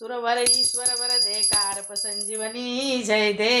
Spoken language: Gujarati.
સુરવર ઈશ્વર વરદે કારપ સંજીવની જય દે